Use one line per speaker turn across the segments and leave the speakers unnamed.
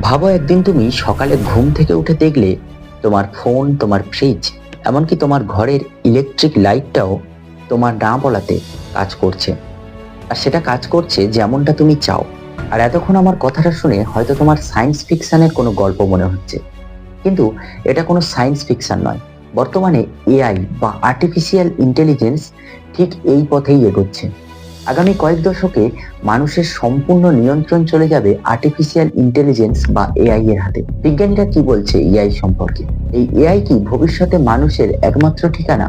ভাবো একদিন তুমি সকালে ঘুম থেকে উঠে দেখলে তোমার ফোন তোমার ফ্রিজ এমনকি তোমার ঘরের ইলেকট্রিক লাইটটাও তোমার না বলাতে কাজ করছে। আর সেটা কাজ করছে যেমনটা তুমি চাও। আর এতক্ষণ আমার কথাটা শুনে হয়তো তোমার সায়েন্স ফিকশানের কোনো গল্প মনে হচ্ছে। কিন্তু এটা কোনো সায়েন্স ফিকশান নয়। বর্তমানে এআই বা আর্টিফিশিয়াল ইন্টেলিজেন্স ঠিক এই পথেই এগোচ্ছে। আগামী কয়েক দশকে মানুষের সম্পূর্ণ নিয়ন্ত্রণ চলে যাবে আর্টিফিশিয়াল ইন্টেলিজেন্স বা এআই এর হাতে। বিজ্ঞানীরা কি বলছে এআই সম্পর্কে? এই এআই কি ভবিষ্যতে মানুষের একমাত্র ঠিকানা?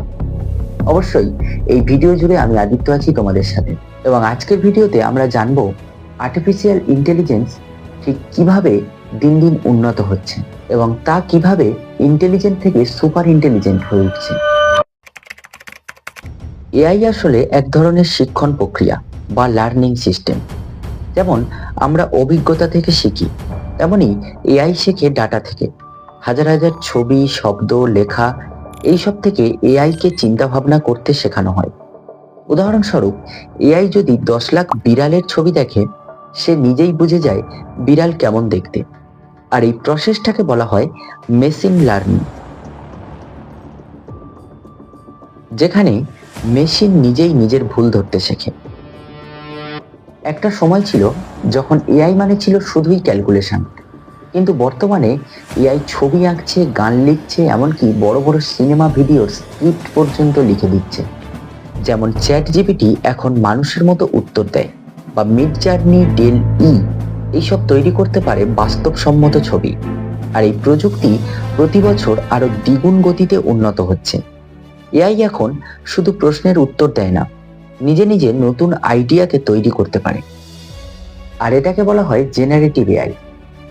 অবশ্যই, এই ভিডিও জুড়ে আমি আদিত্য আছি তোমাদের সাথে। এবং আজকের ভিডিওতে আমরা জানব আর্টিফিশিয়াল ইন্টেলিজেন্স ঠিক কীভাবে দিন দিন উন্নত হচ্ছে এবং তা কীভাবে ইন্টেলিজেন্ট থেকে সুপার ইন্টেলিজেন্ট হয়ে উঠছে। এআই আসলে এক ধরনের শিক্ষণ প্রক্রিয়া বা লার্নিং সিস্টেম যেমন, আমরা অভিজ্ঞতা থেকে শিখি তেমনি এআই শেখে ডাটা থেকে। হাজার হাজার ছবি, শব্দ, লেখা, এইসব থেকে এআইকে চিন্তা ভাবনা করতে শেখানো হয়। উদাহরণস্বরূপ, এআই যদি দশ লাখ বিড়ালের ছবি দেখে, সে নিজেই বুঝে যায় বিড়াল কেমন দেখতে। আর এই প্রসেসটাকে বলা হয় মেশিন লার্নিং যেখানে মেশিন নিজেই নিজের ভুল ধরতে শেখে। একটা সময় ছিল যখন এআই মানে ছিল শুধুই ক্যালকুলেশন। কিন্তু বর্তমানে এআই ছবি আঁকছে, গান লিখছে, এমনকি বড় বড় সিনেমা ভিডিওর স্ক্রিপ্ট পর্যন্ত লিখে দিচ্ছে। যেমন চ্যাট জিপিটি এখন মানুষের মতো উত্তর দেয়, বা মিড জার্নি ডেল ই। এইসব তৈরি করতে পারে বাস্তবসম্মত ছবি। আর এই প্রযুক্তি প্রতি বছর আরও দ্বিগুণ গতিতে উন্নত হচ্ছে। এআই এখন শুধু প্রশ্নের উত্তর দেয় না, নিজে নিজে নতুন আইডিয়াকে তৈরি করতে পারে। আর এটাকে বলা হয় জেনারেটিভ এআই,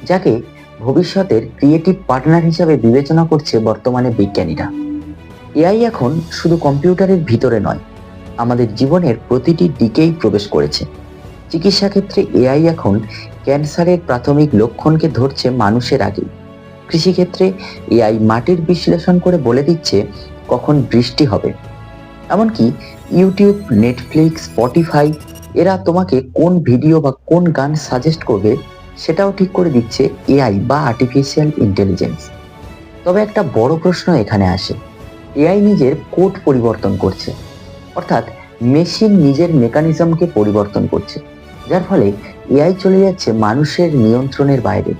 যাকে ভবিষ্যতের ক্রিয়েটিভ পার্টনার হিসাবে বিবেচনা করছে বর্তমানে বিজ্ঞানীরা। এআই এখন শুধু কম্পিউটারের ভিতরে নয়, আমাদের জীবনের প্রতিটি দিকেই প্রবেশ করেছে। চিকিৎসা ক্ষেত্রে এআই এখন ক্যান্সারের প্রাথমিক লক্ষণকে ধরছে মানুষের আগে কৃষিক্ষেত্রে এআই মাটির বিশ্লেষণ করে বলে দিচ্ছে কখন বৃষ্টি হবে। এমনকি ইউটিউব, নেটফ্লিক্স, স্পটিফাই, এরা তোমাকে কোন ভিডিও বা কোন গান সাজেস্ট করবে সেটাও ঠিক করে দিচ্ছে এআই বা আর্টিফিশিয়াল ইন্টেলিজেন্স তবে একটা বড় প্রশ্ন এখানে আসে। এআই নিজের কোড পরিবর্তন করছে। অর্থাৎ মেশিন নিজের মেকানিজমকে পরিবর্তন করছে। যার ফলে এআই চলে যাচ্ছে মানুষের নিয়ন্ত্রণের বাইরে।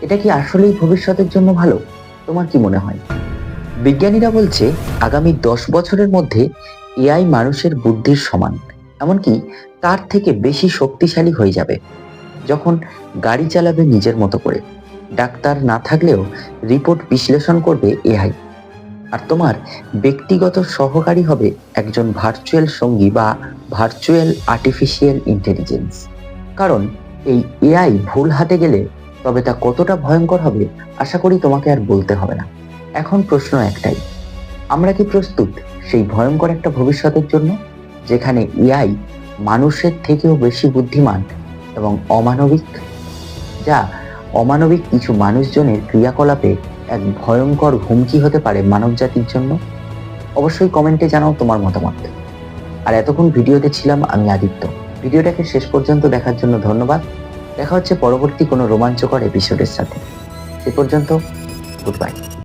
এটা কি আসলেই ভবিষ্যতের জন্য ভালো? তোমার কি মনে হয়? বিজ্ঞানীরা বলছে, আগামী দশ বছরের মধ্যে এআই মানুষের বুদ্ধির সমান, এমনকি তার থেকে বেশি শক্তিশালী হয়ে যাবে। যখন গাড়ি চালাবে নিজের মতো করে, ডাক্তার না থাকলেও রিপোর্ট বিশ্লেষণ করবে এআই। আর তোমার ব্যক্তিগত সহকারী হবে একজন ভার্চুয়াল সঙ্গী বা ভার্চুয়াল আর্টিফিশিয়াল ইন্টেলিজেন্স। কারণ এই এআই ভুল হাতে গেলে তবে তা কতটা ভয়ঙ্কর হবে, আশা করি তোমাকে আর বলতে হবে না। এখন প্রশ্ন একটাই। আমরা কি প্রস্তুত সেই ভয়ঙ্কর একটা ভবিষ্যতের জন্য, যেখানে এআই মানুষের থেকেও বেশি বুদ্ধিমান এবং অমানবিক? যা অমানবিক কিছু মানুষজনের ক্রিয়াকলাপে এক ভয়ঙ্কর হুমকি হতে পারে মানবজাতির জন্য? অবশ্যই কমেন্টে জানাও তোমার মতামত। আর এতক্ষণ ভিডিওতে ছিলাম আমি আদিত্য। ভিডিওটাকে শেষ পর্যন্ত দেখার জন্য ধন্যবাদ। দেখা হচ্ছে পরবর্তী কোনো রোমাঞ্চকর এপিসোডের সাথে। সে পর্যন্ত গুড বাই